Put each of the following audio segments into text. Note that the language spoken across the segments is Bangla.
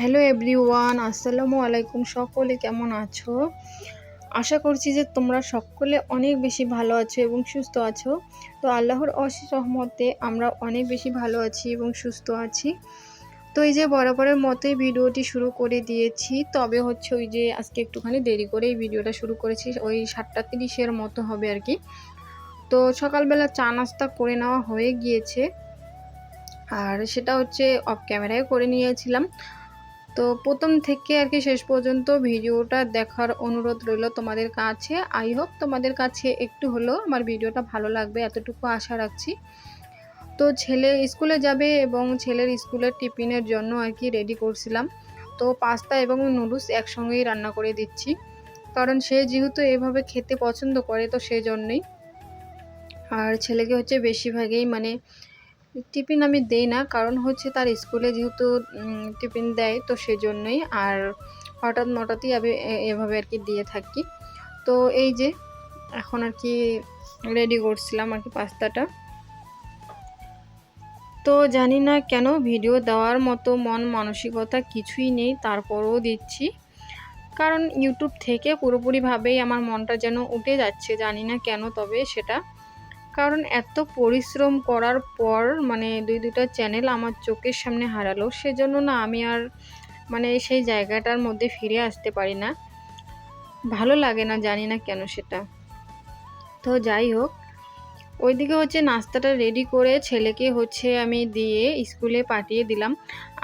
হ্যালো এভরিওয়ান, আসসালামু আলাইকুম সকলে, কেমন আছো? আশা করছি যে তোমরা সকলে অনেক বেশি ভালো আছো এবং সুস্থ আছো। তো আল্লাহর অশেষ রহমতে আমরা অনেক বেশি ভালো আছি এবং সুস্থ আছি। তো এই যে বরাবরের মতোই ভিডিওটি শুরু করে দিয়েছি, তবে হচ্ছে ওই যে আজকে একটুখানি দেরি করে এই ভিডিওটা শুরু করেছি, ওই সাতটা তিরিশের মতো হবে আর কি। তো সকালবেলা চা নাস্তা করে নেওয়া হয়ে গিয়েছে, আর সেটা হচ্ছে অফ ক্যামেরায় করে নিয়েছিলাম। তো প্রথম থেকে আর কি শেষ পর্যন্ত ভিডিওটা দেখার অনুরোধ রইল তোমাদের কাছে। আই হোপ তোমাদের কাছে একটু হলেও আমার ভিডিওটা ভালো লাগবে, এতটুকু আশা রাখছি। তো ছেলে স্কুলে যাবে এবং ছেলের স্কুলের টিফিনের জন্য আর কি রেডি করছিলাম। তো পাস্তা এবং নুডলস একসঙ্গেই রান্না করে দিচ্ছি। কারণ সে যেহেতু এভাবে খেতে পছন্দ করে, তো সেই জন্যই আর ছেলেকে হচ্ছে বেশিরভাগই মানে টিফিন আমি দেই না, কারণ হচ্ছে তার স্কুলে যেহেতু টিফিন দেয়, তো সেজন্যই আর হঠাৎ মঠাৎই আমি এভাবে আর কি দিয়ে থাকি। তো এই যে, এখন আর কি রেডি করছিলাম আর কি পাস্তাটা। তো জানি না কেন ভিডিও দেওয়ার মতো মন মানসিকতা কিছুই নেই, তারপরও দিচ্ছি। কারণ ইউটিউব থেকে পুরোপুরিভাবেই আমার মনটা যেন উঠে যাচ্ছে, জানি না কেন তবে সেটা। কারণ এত পরিশ্রম করার পর মানে দুই দুটা চ্যানেল আমার চোখের সামনে হারালো, সেজন্য না আমি আর মানে সেই জায়গাটার মধ্যে ফিরে আসতে পারি না। ভালো লাগে না, জানি না কেন সেটা। তো যাই হোক, ওইদিকে হচ্ছে নাস্তাটা রেডি করে ছেলেকে হচ্ছে আমি দিয়ে স্কুলে পাঠিয়ে দিলাম।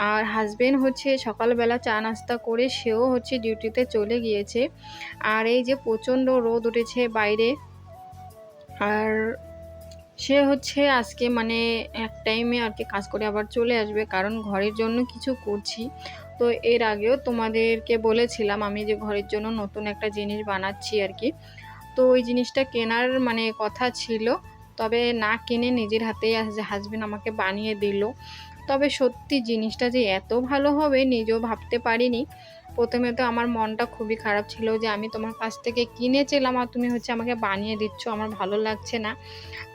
আর হাজবেন্ড হচ্ছে সকালবেলা চা নাস্তা করে সেও হচ্ছে ডিউটিতে চলে গিয়েছে। আর এই যে প্রচণ্ড রোদ উঠেছে বাইরে, আর সে হচ্ছে আজকে মানে এক টাইমে আর কি কাজ করে আবার চলে আসবে, কারণ ঘরের জন্য কিছু করছি। তো এর আগেও তোমাদেরকে বলেছিলাম আমি যে ঘরের জন্য নতুন একটা জিনিস বানাচ্ছি আর কি। তো ওই জিনিসটা কেনার মানে কথা ছিল, তবে না কিনে নিজের হাতেই হাজবেন্ড আমাকে বানিয়ে দিল। তবে সত্যি জিনিসটা যে এত ভালো হবে নিজেও ভাবতে পারিনি। প্রথমে তো আমার মনটা খুবই খারাপ ছিল যে আমি তোমার কাছ থেকে কিনেছিলাম আর তুমি হচ্ছে আমাকে বানিয়ে দিচ্ছ, আমার ভালো লাগছে না।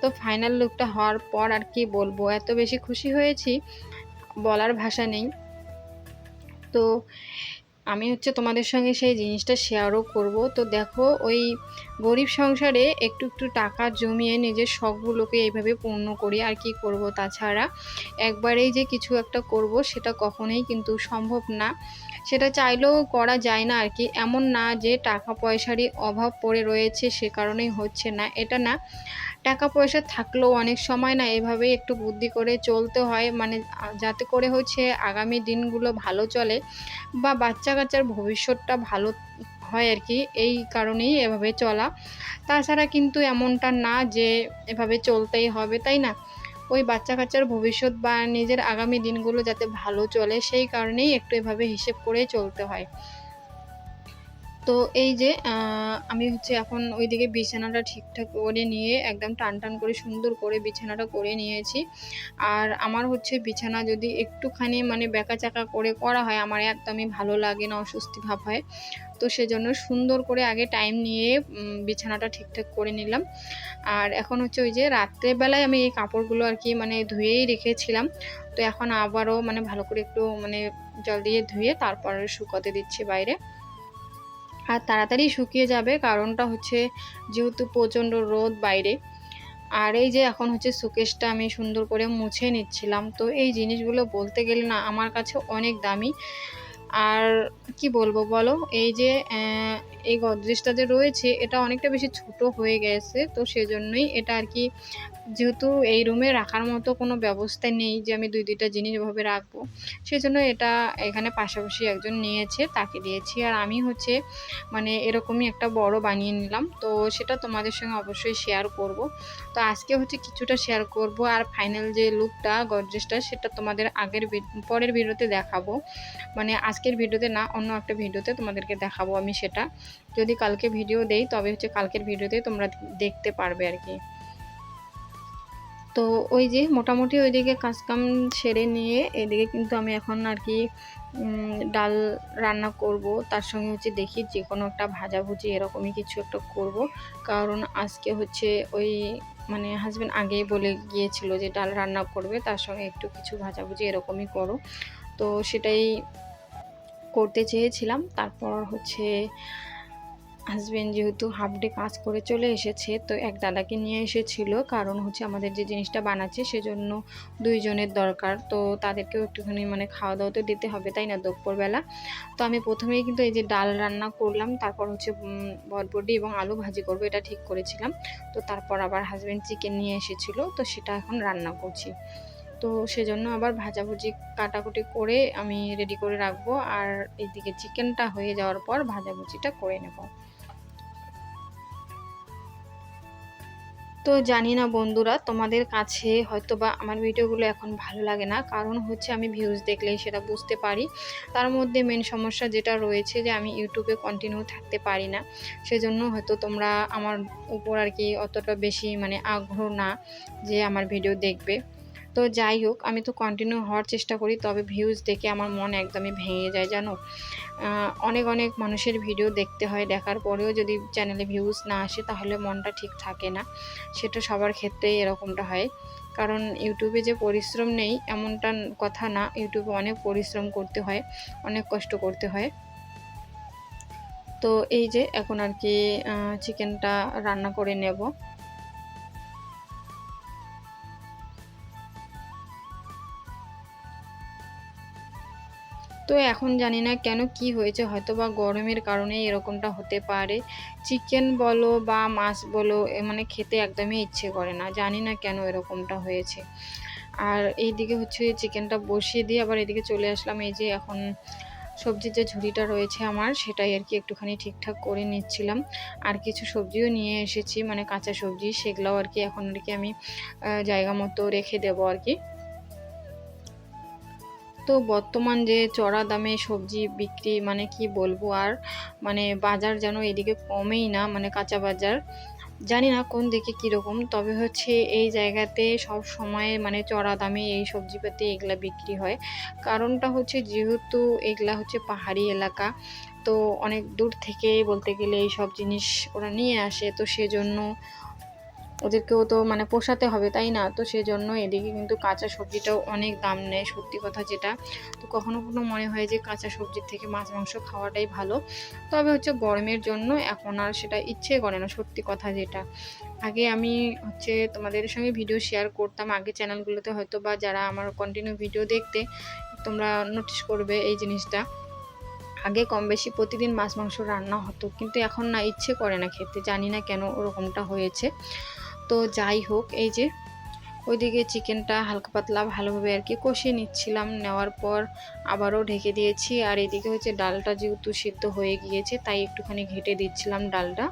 তো ফাইনাল লুকটা হওয়ার পর আর কি বলব, এত বেশি খুশি হয়েছি, বলার ভাষা নেই। তো আমি হচ্ছে তোমাদের সঙ্গে সেই জিনিসটা শেয়ারও করব। তো দেখো ওই গরিব সংসারে একটু একটু টাকা জমিয়ে নিজের শখগুলোকে এইভাবে পূর্ণ করি, আর কি করব? তাছাড়া একবারেই যে কিছু একটা করব সেটা কখনোই কিন্তু সম্ভব না। সেটা চাইলেও করা যায় না আর কি। এমন না যে টাকা পয়সারই অভাব পড়ে রয়েছে, সে কারণেই হচ্ছে না। এটা না, টাকা পয়সা থাকলেও অনেক সময় না এভাবেই একটু বুদ্ধি করে চলতে হয়। মানে যাতে করে হচ্ছে আগামী দিনগুলো ভালো চলে বা বাচ্চা কাচ্চার ভবিষ্যৎটা ভালো হয় আর কি এই কারণেই এভাবে চলা। তাছাড়া কিন্তু এমনটা না যে এভাবে চলতেই হবে, তাই না? ওই বাচ্চা কাচ্চার ভবিষ্যৎ বা নিজের আগামী দিনগুলো যাতে ভালো চলে, সেই কারণেই একটু এভাবে হিসেব করে চলতে হয়। তো এই যে আমি হচ্ছে এখন ওইদিকে বিছানাটা ঠিকঠাক করে নিয়ে, একদম টান টান করে, সুন্দর করে বিছানাটা করে নিয়েছি। আর আমার হচ্ছে বিছানা যদি একটুখানি মানে বেঁকা চাকা করে করা হয়, আমার একদমই ভালো লাগে না, অস্বস্তি ভাব হয়। তো সেজন্য সুন্দর করে আগে টাইম নিয়ে বিছানাটা ঠিকঠাক করে নিলাম। আর এখন হচ্ছে ওই যে রাত্রেবেলায় আমি এই কাপড়গুলো আর কি মানে ধুয়েই রেখেছিলাম। তো এখন আবারও মানে ভালো করে একটু মানে জল দিয়ে ধুয়ে তারপর শুকোতে দিচ্ছি বাইরে। আর তাড়াতাড়ি শুকিয়ে যাবে কারণটা হচ্ছে যেহেতু প্রচণ্ড রোদ বাইরে। আর এই যে এখন হচ্ছে সুকেশটা আমি সুন্দর করে মুছে নিচ্ছিলাম। তো এই জিনিসগুলো বলতে গেলে না আমার কাছে অনেক দামি। আর কি বলব বলো? এই যে এই গদ্রেজটা যে রয়েছে, এটা অনেকটা বেশি ছোট হয়ে গেছে, তো সেজন্যই এটা আর কি যেহেতু এই রুমে রাখার মতো কোনো ব্যবস্থা নেই যে আমি দুই দুইটা জিনিস এভাবে রাখব সেই জন্য এটা এখানে পাশাপাশি একজন নিয়েছে, তাকে দিয়েছি। আর আমি হচ্ছে মানে এরকমই একটা বড় বানিয়ে নিলাম, তো সেটা তোমাদের সঙ্গে অবশ্যই শেয়ার করব। তো আজকে হচ্ছে কিছুটা শেয়ার করব, আর ফাইনাল যে লুকটা গডরেজটা সেটা তোমাদের আগের পরের ভিডিওতে দেখাবো। মানে আজকের ভিডিওতে না, অন্য একটা ভিডিওতে তোমাদেরকে দেখাবো আমি সেটা। যদি কালকে ভিডিও দেই, তবে হচ্ছে কালকের ভিডিওতে তোমরা দেখতে পারবে আর কি। তো ওই যে মোটামুটি ওইদিকে কাজকাম সেরে নিয়ে এদিকে কিন্তু আমি এখন আর কি ডাল রান্না করব। তার সঙ্গে হচ্ছে দেখি যে কোনো একটা ভাজাভুজি এরকমই কিছু একটা করব। কারণ আজকে হচ্ছে ওই মানে হাজব্যান্ড আগেই বলে গিয়েছিল যে ডাল রান্না করবে, তার সঙ্গে একটু কিছু ভাজাভুজি এরকমই করো। তো সেটাই করতে চেয়েছিলাম। তারপর হচ্ছে হাজব্যান্ড যেহেতু হাফ ডে কাজ করে চলে এসেছে, তো এক দাদাকে নিয়ে এসেছিল। কারণ হচ্ছে আমাদের যে জিনিসটা বানাচ্ছে সেজন্য দুইজনের দরকার। তো তাদেরকেও একটুখানি মানে খাওয়া দাওয়া তো দিতে হবে, তাই না? দুপুরবেলা। তো আমি প্রথমেই কিন্তু এই যে ডাল রান্না করলাম, তারপর হচ্ছে বটবডি এবং আলু ভাজি করব, এটা ঠিক করেছিলাম। তো তারপর আবার হাজব্যান্ড চিকেন নিয়ে এসেছিল, তো সেটা এখন রান্না করছি। তো সেজন্য আবার ভাজাভুজি কাটাকুটি করে আমি রেডি করে রাখব। আর এইদিকে চিকেনটা হয়ে যাওয়ার পর ভাজাভুজিটা করে নেব। তো জানি না বন্ধুরা, তোমাদের কাছে হয়তো বা আমার ভিডিওগুলো এখন ভালো লাগে না। কারণ হচ্ছে আমি ভিউজ দেখলেই সেটা বুঝতে পারি। তার মধ্যে মেন সমস্যা যেটা রয়েছে যে আমি ইউটিউবে কন্টিনিউ থাকতে পারি না। সেজন্য হয়তো তোমরা আমার উপর আর কি অতটা বেশি মানে আগ্রহ না যে আমার ভিডিও দেখবে। তো যাই হোক, আমি তো কন্টিনিউ হওয়ার চেষ্টা করি, তবে ভিউজ দেখে আমার মন একদমই ভেঙে যায়, জানো? অনেক অনেক মানুষের ভিডিও দেখতে হয়, দেখার পরেও যদি চ্যানেলে ভিউজ না আসে তাহলে মনটা ঠিক থাকে না। সেটা সবার ক্ষেত্রেই এরকমটা হয়। কারণ ইউটিউবে যে পরিশ্রম নেই এমনটা কথা না। ইউটিউবে অনেক পরিশ্রম করতে হয়, অনেক কষ্ট করতে হয়। তো এই যে এখন আর কি চিকেনটা রান্না করে নেব। তো এখন জানি না কেন কি হয়েছে হয়তো বা গরমের কারণে এরকমটা হতে পারে। চিকেন বলো বা মাছ বলো মানে খেতে একদমই ইচ্ছে করে না, জানি না কেন এরকমটা হয়েছে। আর এই দিকে হচ্ছে চিকেনটা বসিয়ে দিয়ে আবার এদিকে চলে আসলাম, এই যে এখন সবজির যে ঝুড়িটা রয়েছে আমার, সেটাই আর কি একটুখানি ঠিকঠাক করে নিচ্ছিলাম। আর কিছু সবজিও নিয়ে এসেছি মানে কাঁচা সবজি, সেগুলোও আর কি এখন আর কি আমি জায়গা মতো রেখে দেবো আর কি তো বর্তমান যে চড়া দামে সবজি বিক্রি মানে কি বলব আর মানে বাজার যেন এদিকে কমেই না মানে কাঁচা বাজার। জানি না কোন দিকে কীরকম তবে হচ্ছে এই জায়গাতে সব সময় মানে চড়া দামে এই সবজিপাতি এগুলা বিক্রি হয়। কারণটা হচ্ছে যেহেতু এগুলা হচ্ছে পাহাড়ি এলাকা, তো অনেক দূর থেকে বলতে গেলে এই সব জিনিস ওরা নিয়ে আসে, তো সেজন্য ওদেরকেও তো মানে পোষাতে হবে, তাই না? তো সেই জন্য এদিকে কিন্তু কাঁচা সবজিটাও অনেক দাম নেয়, সত্যি কথা যেটা। তো কখনো কখনো মনে হয় যে কাঁচা সবজির থেকে মাছ, মাংস খাওয়াটাই ভালো। তবে হচ্ছে গরমের জন্য এখন আর সেটা ইচ্ছে করে না, সত্যি কথা যেটা। আগে আমি হচ্ছে তোমাদের সঙ্গে ভিডিও শেয়ার করতাম, আগে চ্যানেলগুলোতে হয়তো বা যারা আমার কন্টিনিউ ভিডিও দেখতে, তোমরা নোটিস করবে এই জিনিসটা। আগে কম বেশি প্রতিদিন মাছ, মাংস রান্না হতো, কিন্তু এখন না, ইচ্ছে করে না খেতে। জানি না কেন ওরকমটা হয়েছে। তো যাই হোক, এই যে ওইদিকে চিকেনটা হালকা পাতলা ভালোভাবে আর কি কষিয়ে নিচ্ছিলাম। নেওয়ার পর আবারও ঢেকে দিয়েছি। আর এদিকে হচ্ছে ডালটা যেহেতু সিদ্ধ হয়ে গিয়েছে, তাই একটুখানি ঘেটে দিচ্ছিলাম ডালটা।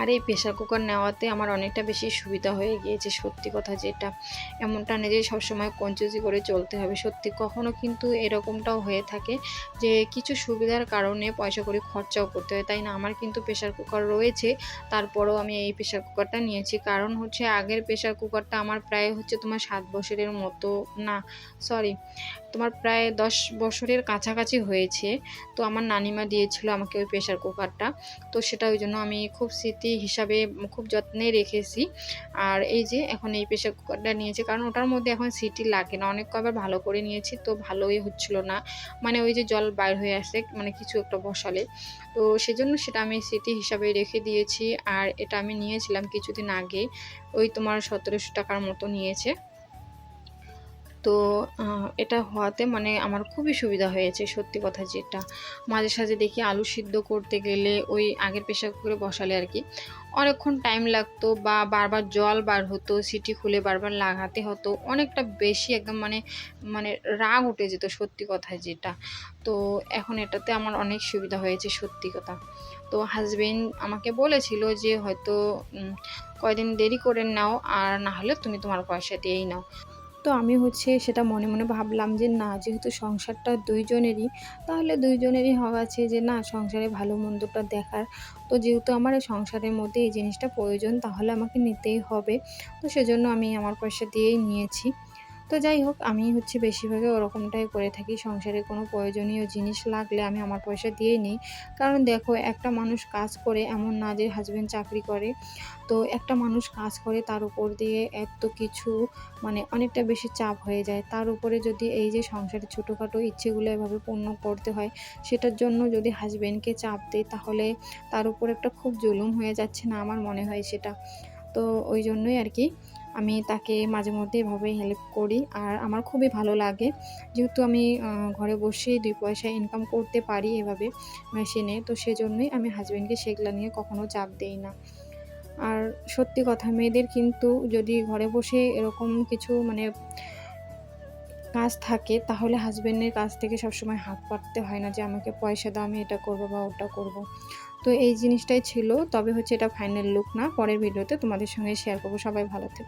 আর এই প্রেশার কুকার নেওয়াতে আমার অনেকটা বেশি সুবিধা হয়ে গিয়েছে, সত্যি কথা যেটা। এমনটা নেই যে সবসময় কঞ্চুজি করে চলতে হবে, সত্যি কখনো কিন্তু এরকমটাও হয়ে থাকে যে কিছু সুবিধার কারণে পয়সা করে খরচাও করতে হয়। তাই না? আমার কিন্তু প্রেশার কুকার রয়েছে, তারপরেও আমি এই প্রেশার কুকারটা নিয়েছি। কারণ হচ্ছে আগের প্রেশার কুকারটা আমার প্রায় হচ্ছে তোমার সাত বছরের মতো, না সরি তোমার প্রায় দশ বছরের কাছাকাছি হয়েছে। তো আমার নানিমা দিয়েছিল আমাকে ওই প্রেশার কুকারটা তো সেটা ওই জন্য আমি খুব স্মৃতি হিসাবে খুব যত্নে রেখেছি। আর এই যে এখন এই প্রেশার কুকারটা নিয়েছি, কারণ ওটার মধ্যে এখন সিটি লাগে না। অনেক কবার ভালো করে নিয়েছি তো ভালোই হচ্ছিল না। মানে ওই যে জল বাইর হয়ে আসে মানে কিছু একটা বসালে। তো সেজন্য সেটা আমি সিটি হিসাবে রেখে দিয়েছি। আর এটা আমি নিয়েছিলাম কিছুদিন আগে। ওই তোমার সতেরোশো টাকার মতো নিয়েছে। তো এটা হওয়াতে মানে আমার খুবই সুবিধা হয়েছে সত্যি কথা যেটা। মাঝে সাঝে দেখি আলু সিদ্ধ করতে গেলে ওই আগের প্রেশার কুকারে বসালে আর কি। অনেকক্ষণ টাইম লাগতো বা বারবার জল বার হতো, সিটি খুলে বারবার লাগাতে হতো, অনেকটা বেশি একদম মানে মানে রাগ উঠে যেত সত্যি কথা যেটা। তো এখন এটাতে আমার অনেক সুবিধা হয়েছে সত্যি কথা। তো হাজবেন্ড আমাকে বলেছিল যে হয়তো কয়দিন দেরি করে নাও আর না হলে তুমি তোমার পয়সা দিয়েই নাও। তো আমি হচ্ছে সেটা মনে মনে ভাবলাম যে না, যেহেতু সংসারটা দুইজনেরই, তাহলে দুইজনেরই হওয়া আছে যে না, সংসারে ভালো মন্দটা দেখার। তো যেহেতু আমার এই সংসারের মধ্যে এই জিনিসটা প্রয়োজন, তাহলে আমাকে নিতেই হবে। তো সেজন্য আমি আমার পয়সা দিয়েই নিয়েছি। তো যাই হোক, আমি হচ্ছে বেশিরভাগই ওরকমটাই করে থাকি। সংসারে কোনো প্রয়োজনীয় জিনিস লাগলে আমি আমার পয়সা দিয়েই নিই। কারণ দেখো, একটা মানুষ কাজ করে এমন না যে হাজব্যান্ড চাকরি করে। তো একটা মানুষ কাজ করে তার উপর দিয়ে এত কিছু মানে অনেকটা বেশি চাপ হয়ে যায়। তার উপরে যদি এই যে সংসারের ছোটোখাটো ইচ্ছেগুলো এভাবে পূর্ণ করতে হয়, সেটার জন্য যদি হাজব্যান্ডকে চাপ দেয় তাহলে তার উপর একটা খুব জুলুম হয়ে যাচ্ছে না আমার মনে হয় সেটা। তো ওই জন্যই আর কি। আমি তাকে মাঝে মধ্যে এভাবে হেল্প করি আর আমার খুবই ভালো লাগে। যেহেতু আমি ঘরে বসেই দুই পয়সা ইনকাম করতে পারি এভাবে মেশিনে তো সেজন্যই আমি হাজব্যান্ডকে সেগুলো নিয়ে কখনো চাপ দেই না। আর সত্যি কথা, মেয়েদের কিন্তু যদি ঘরে বসে এরকম কিছু মানে কাজ থাকে, তাহলে হাজব্যান্ডের কাছ থেকে সবসময় হাত পাততে হয় না যে, আমাকে পয়সা দাও, আমি এটা করব বা ওটা করব। তো এই জিনিসটাই ছিল। তবে হচ্ছে এটা ফাইনাল লুক না, পরের ভিডিওতে তোমাদের সঙ্গে শেয়ার করব। সবাই ভালো থেকো।